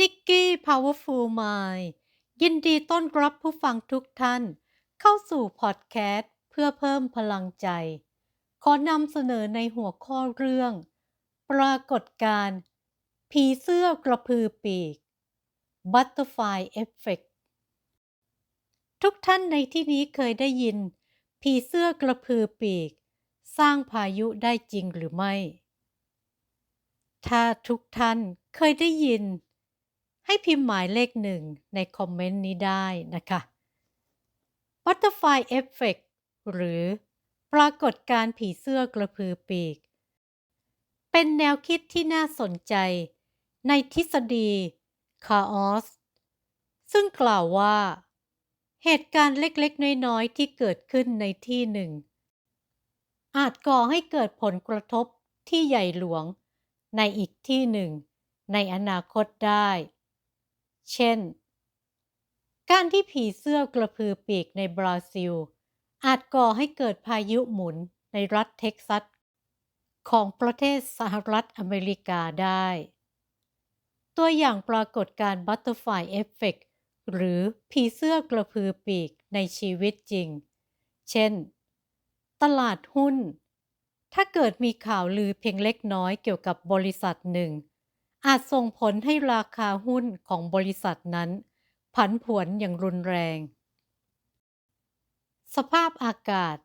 นิกกี้ Powerful Mind ยินดีต้อนรับผู้ฟังทุกท่าน เข้าสู่พอดแคสต์เพื่อเพิ่มพลังใจ ขอนำเสนอในหัวข้อเรื่อง ปรากฏการณ์ผีเสื้อกระพือปีก Butterfly Effect ทุกท่านในที่นี้เคยได้ยิน ผีเสื้อกระพือปีก สร้างพายุได้จริงหรือไม่ ถ้าทุกท่านเคยได้ยิน ให้พิมพ์หมายเลขหนึ่งในคอมเมนต์นี้ได้นะคะ Butterfly Effect หรือปรากฏการผีเสื้อกระพือปีก เป็นแนวคิดที่น่าสนใจในทฤษฎี Chaos ซึ่งกล่าวว่า เหตุการณ์เล็กๆ น้อยๆ ที่เกิดขึ้นในที่หนึ่ง อาจก่อให้เกิดผลกระทบที่ใหญ่หลวงในอีกที่หนึ่ง ในอนาคตได้ เช่น การที่ผีเสื้อกระพือปีกในบราซิล อาจก่อให้เกิดพายุหมุนในรัฐเท็กซัส ของประเทศสหรัฐอเมริกาได้ ตัวอย่างปรากฏการณ์ Butterfly Effect หรือผีเสื้อกระพือปีกในชีวิตจริง เช่น ตลาดหุ้น ถ้าเกิดมีข่าวลือเพียงเล็กน้อยเกี่ยวกับบริษัทหนึ่ง อาจส่งผลให้ราคาหุ้นของบริษัทนั้น ผันผวนอย่างรุนแรง สภาพอากาศ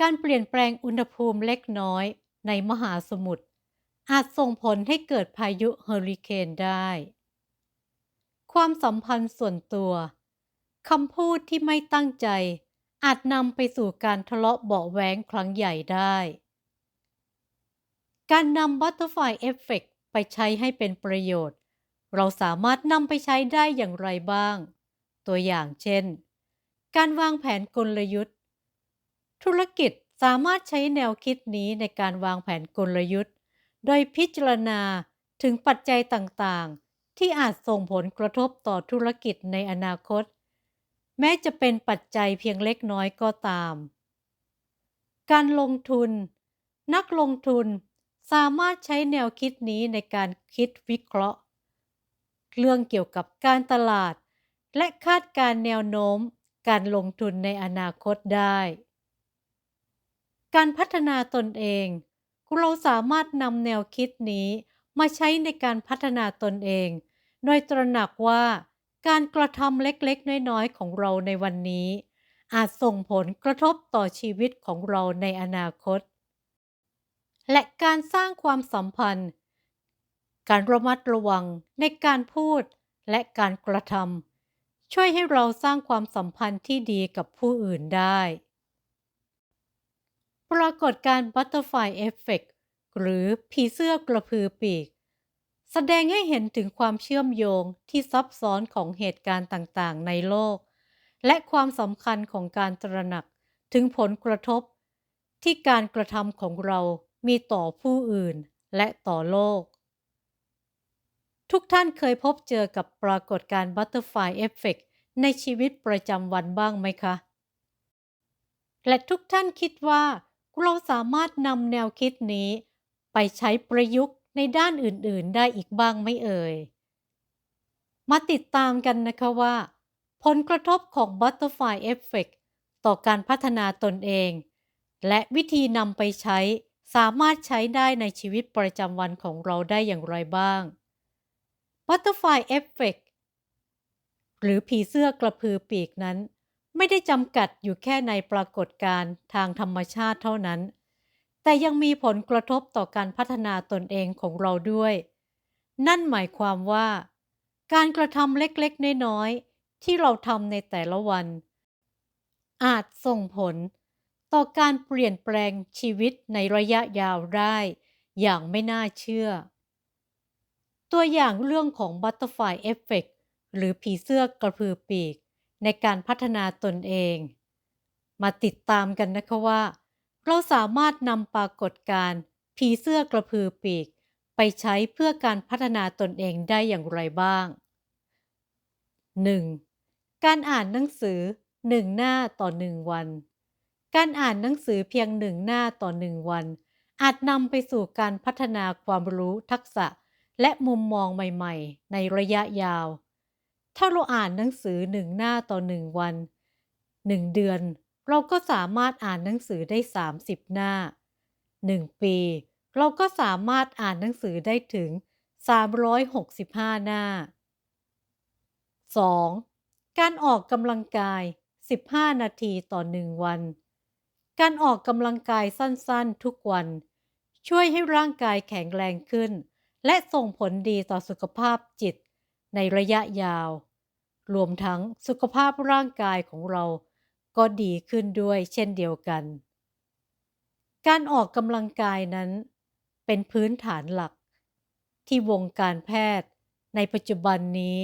การเปลี่ยนแปลงอุณหภูมิเล็กน้อยในมหาสมุทรอาจส่งผลให้เกิดพายุเฮอริเคนได้ ความสัมพันธ์ส่วนตัวคำพูดที่ไม่ตั้งใจ อาจนำไปสู่การทะเลาะเบาะแว้งครั้งใหญ่ได้ การนำ Butterfly Effect ไปใช้ให้เป็นประโยชน์ เราสามารถนำไปใช้ได้อย่างไรบ้าง ตัวอย่างเช่น การวางแผนกลยุทธ์ ธุรกิจสามารถใช้แนวคิดนี้ในการวางแผนกลยุทธ์ โดยพิจารณาถึงปัจจัยต่างๆ ที่อาจส่งผลกระทบต่อธุรกิจในอนาคต แม้จะเป็นปัจจัยเพียงเล็กน้อยก็ตาม การลงทุน นักลงทุน สามารถใช้แนวคิดนี้ในการคิดวิเคราะห์ เรื่องเกี่ยวกับการตลาด และคาดการแนวโน้มการลงทุนในอนาคตได้ การพัฒนาตนเองเราสามารถนำแนวคิดนี้มาใช้ในการพัฒนาตนเอง โดยตระหนักว่าการกระทำเล็กๆ น้อยๆ ของเราในวันนี้ อาจส่งผลกระทบต่อชีวิตของเราในอนาคต และการสร้างความสัมพันธ์ การระมัดระวังในการพูดและการกระทำช่วยให้เราสร้างความสัมพันธ์ที่ดีกับผู้อื่นได้ ปรากฏการณ์ Butterfly Effect หรือผีเสื้อกระพือปีก แสดงให้เห็นถึงความเชื่อมโยงที่ซับซ้อนของเหตุการณ์ต่างๆ ในโลก และความสำคัญของการตระหนักถึงผลกระทบที่การกระทำของเรา มีต่อผู้อื่นและต่อโลก ทุกท่านเคยพบเจอกับปรากฏการณ์ Butterfly Effect ในชีวิตประจำวันบ้างไหมคะ และทุกท่านคิดว่าเราสามารถนำแนวคิดนี้ ไปใช้ประยุกต์ในด้านอื่นๆ ได้อีกบ้างไหมเอ่ย มาติดตามกันนะคะว่า ผลกระทบของ Butterfly Effect ต่อการพัฒนาตนเอง และวิธีนำไปใช้ สามารถใช้ได้ในชีวิตประจำวันของเราได้อย่างไรบ้าง Butterfly Effect หรือผีเสื้อกระพือปีกนั้น ไม่ได้จำกัดอยู่แค่ในปรากฏการณ์ทางธรรมชาติเท่านั้น แต่ยังมีผลกระทบต่อการพัฒนาตนเองของเราด้วย นั่นหมายความว่า การกระทำเล็กๆ น้อยๆ ที่เราทำในแต่ละวัน อาจส่งผล ต่อการเปลี่ยนแปลงชีวิตในระยะยาวได้ อย่างไม่น่าเชื่อ ตัวอย่างเรื่องของ Butterfly Effect หรือผีเสื้อกระพือปีก ในการพัฒนาตนเอง มาติดตามกันนะคะว่า เราสามารถนำปรากฏการณ์ผีเสื้อกระพือปีก ไปใช้เพื่อการพัฒนาตนเองได้อย่างไรบ้าง 1. การอ่านหนังสือหนึ่งหน้าต่อหนึ่งวัน การอ่านหนังสือเพียงหนึ่งหน้าต่อหนึ่งวัน อาจนำไปสู่การพัฒนาความรู้ทักษะ และมุมมองใหม่ๆ ในระยะยาว ถ้าเราอ่านหนังสือหนึ่งหน้าต่อหนึ่งวันหนึ่งเดือน เราก็สามารถอ่านหนังสือได้ 30 หน้าหนึ่งปี เราก็สามารถอ่านหนังสือได้ถึง 365 หน้า 2. การออกกำลังกาย 15 นาทีต่อหนึ่งวัน การออกกำลังกายสั้นๆ ทุกวัน ช่วยให้ร่างกายแข็งแรงขึ้น และส่งผลดีต่อสุขภาพจิตในระยะยาว รวมทั้งสุขภาพร่างกายของเราก็ดีขึ้นด้วยเช่นเดียวกัน การออกกำลังกายนั้น เป็นพื้นฐานหลัก ที่วงการแพทย์ในปัจจุบันนี้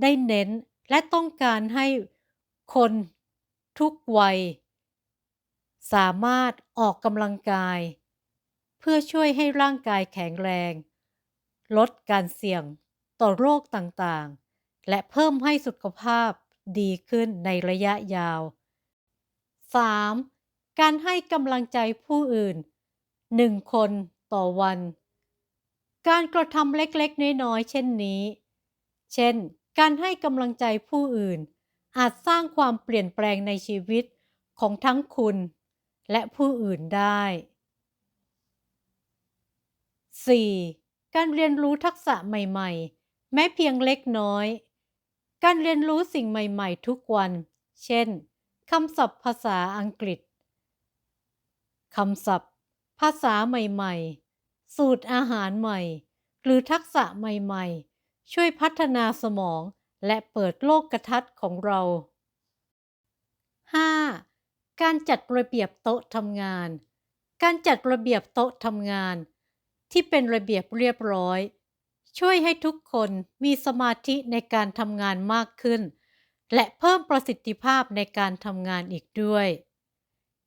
ได้เน้นและต้องการให้คนทุกวัย สามารถออกกำลังกาย เพื่อช่วยให้ร่างกายแข็งแรง ลดการเสี่ยงต่อโรคต่างๆ และเพิ่มให้สุขภาพดีขึ้นในระยะยาว 3. การให้กำลังใจผู้อื่น 1 คนต่อวัน การกระทำเล็กๆ น้อยๆ เช่นนี้ เช่น การให้กำลังใจผู้อื่น อาจสร้างความเปลี่ยนแปลงในชีวิตของทั้งคุณ และผู้อื่นได้ 4. การเรียนรู้ทักษะใหม่ๆ แม้เพียงเล็กน้อย การเรียนรู้สิ่งใหม่ๆ ทุกวัน เช่นคำศัพท์ภาษาอังกฤษคำศัพท์ ภาษาใหม่ๆ สูตรอาหารใหม่ หรือทักษะใหม่ๆ ช่วยพัฒนาสมองและเปิดโลกกระทัดของเรา 5. การจัดระเบียบโต๊ะทำงาน การจัดระเบียบโต๊ะทำงาน ที่เป็นระเบียบเรียบร้อย ช่วยให้ทุกคนมีสมาธิในการทำงานมากขึ้น และเพิ่มประสิทธิภาพในการทำงานอีกด้วย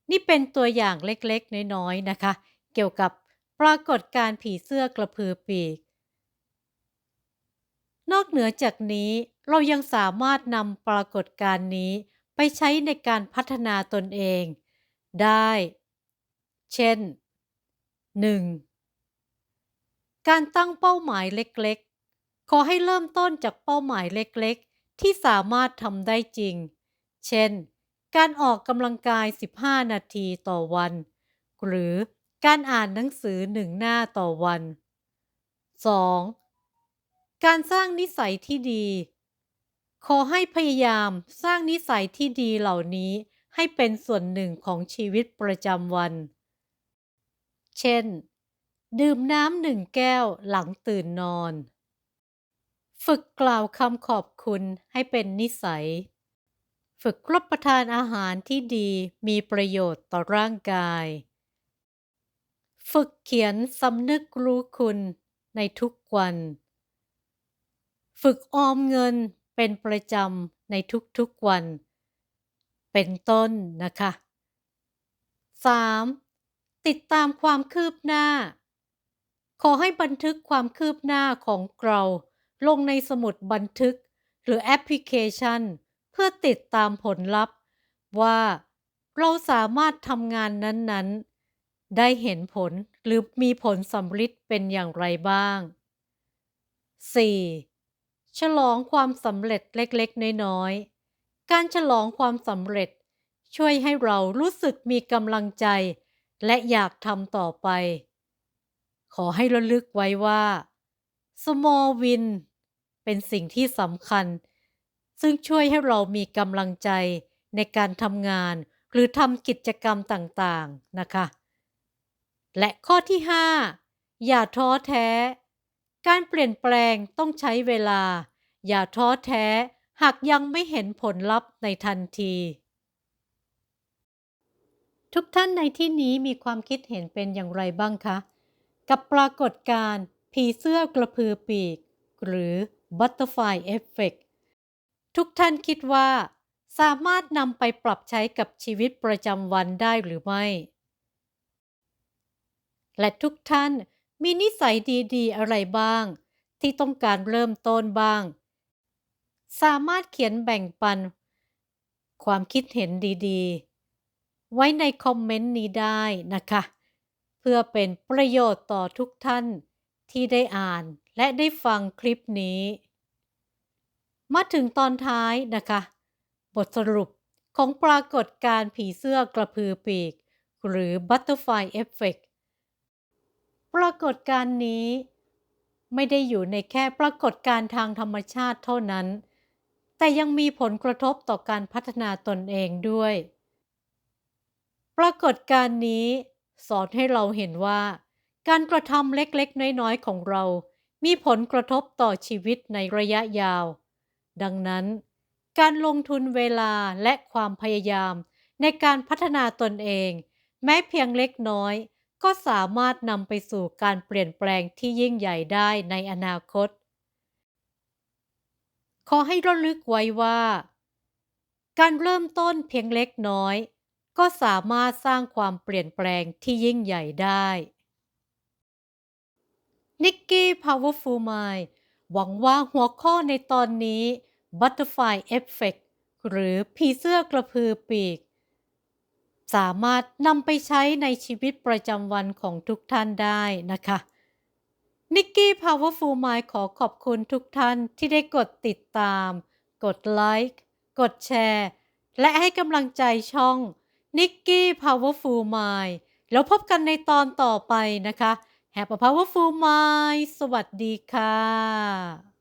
นี่เป็นตัวอย่างเล็กๆ น้อยๆ นะคะ เกี่ยวกับปรากฏการผีเสื้อกระพือปีก นอกเหนือจากนี้เรายังสามารถนำปรากฏการณ์นี้ ไปใช้ในการพัฒนาตนเองได้ เช่น 1. การตั้งเป้าหมายเล็กๆ ขอให้เริ่มต้นจากเป้าหมายเล็กๆ ที่สามารถทำได้จริง เช่น การออกกำลังกาย 15 นาทีต่อวัน หรือการอ่านหนังสือหนึ่งหน้าต่อวัน 2. การสร้างนิสัยที่ดี ขอให้พยายามสร้างนิสัยที่ดีเหล่านี้ให้เป็นส่วนหนึ่งของชีวิตประจำวัน เช่น ดื่มน้ำหนึ่งแก้วหลังตื่นนอน ฝึกกล่าวคำขอบคุณให้เป็นนิสัย ฝึกรับประทานอาหารที่ดีมีประโยชน์ต่อร่างกาย ฝึกเขียนสำนึกรู้คุณในทุกวัน ฝึกออมเงิน เป็นประจำในทุกๆวัน เป็นต้นนะคะ 3. ติดตามความคืบหน้า ขอให้บันทึกความคืบหน้าของเราลงในสมุดบันทึกหรือแอปพลิเคชัน เพื่อติดตามผลลัพธ์ ว่าเราสามารถทำงานนั้นๆ ได้เห็นผลหรือมีผลสำเร็จเป็นอย่างไรบ้าง 4. ฉลองความสำเร็จเล็กๆ น้อยๆ การฉลองความสำเร็จ ช่วยให้เรารู้สึกมีกำลังใจ และอยากทำต่อไป ขอให้ระลึกไว้ว่า small win เป็นสิ่งที่สำคัญ ซึ่งช่วยให้เรามีกำลังใจในการทำงาน หรือทำกิจกรรมต่างๆนะคะ และข้อที่ 5 อย่าท้อแท้ การเปลี่ยนแปลงต้องใช้เวลา อย่าท้อแท้ หากยังไม่เห็นผลลัพธ์ในทันที ทุกท่านในที่นี้มีความคิดเห็นเป็นอย่างไรบ้างคะ กับปรากฏการณ์ผีเสื้อกระพือปีก หรือ Butterfly Effect ทุกท่านคิดว่า สามารถนำไปปรับใช้กับชีวิตประจำวันได้หรือไม่ และทุกท่าน มีนิสัยดีๆ อะไรบ้าง ที่ต้องการเริ่มต้นบ้าง สามารถเขียนแบ่งปัน ความคิดเห็นดีๆ ไว้ในคอมเมนต์นี้ได้นะคะ เพื่อเป็นประโยชน์ต่อทุกท่านที่ได้อ่านและได้ฟังคลิปนี้ มาถึงตอนท้ายนะคะ บทสรุปของปรากฏการ์ผีเสื้อกระพือปีก หรือ Butterfly Effect รากฏการณ์นี้ ไม่ได้อยู่ในแค่ปรากฏการณ์ทางธรรมชาติเท่านั้น แต่ยังมีผลกระทบต่อการพัฒนาตนเองด้วย ปรากฏการณ์นี้ สอนให้เราเห็นว่า การกระทำเล็กๆ น้อยๆ ของเรา มีผลกระทบต่อชีวิตในระยะยาว ดังนั้น การลงทุนเวลาและความพยายามในการพัฒนาตนเอง แม้เพียงเล็กน้อย ก็สามารถนำไปสู่การเปลี่ยนแปลงที่ยิ่งใหญ่ได้ในอนาคต ขอให้ระลึกไว้ว่า การเริ่มต้นเพียงเล็กน้อย ก็สามารถสร้างความเปลี่ยนแปลงที่ยิ่งใหญ่ได้นิกกี้ Powerful Mind หวังว่าหัวข้อในตอนนี้ Butterfly Effect หรือผีเสื้อกระพือปีก สามารถนำไปใช้ในชีวิตประจำวันของทุกท่านได้นะคะนิกกี้ Powerful Mind ขอขอบคุณทุกท่านที่ได้กดติดตาม กดไลค์กดแชร์ และให้กำลังใจช่องนิกกี้ Powerful Mind แล้วพบกันในตอนต่อไปนะคะ Have a powerful mind สวัสดีค่ะ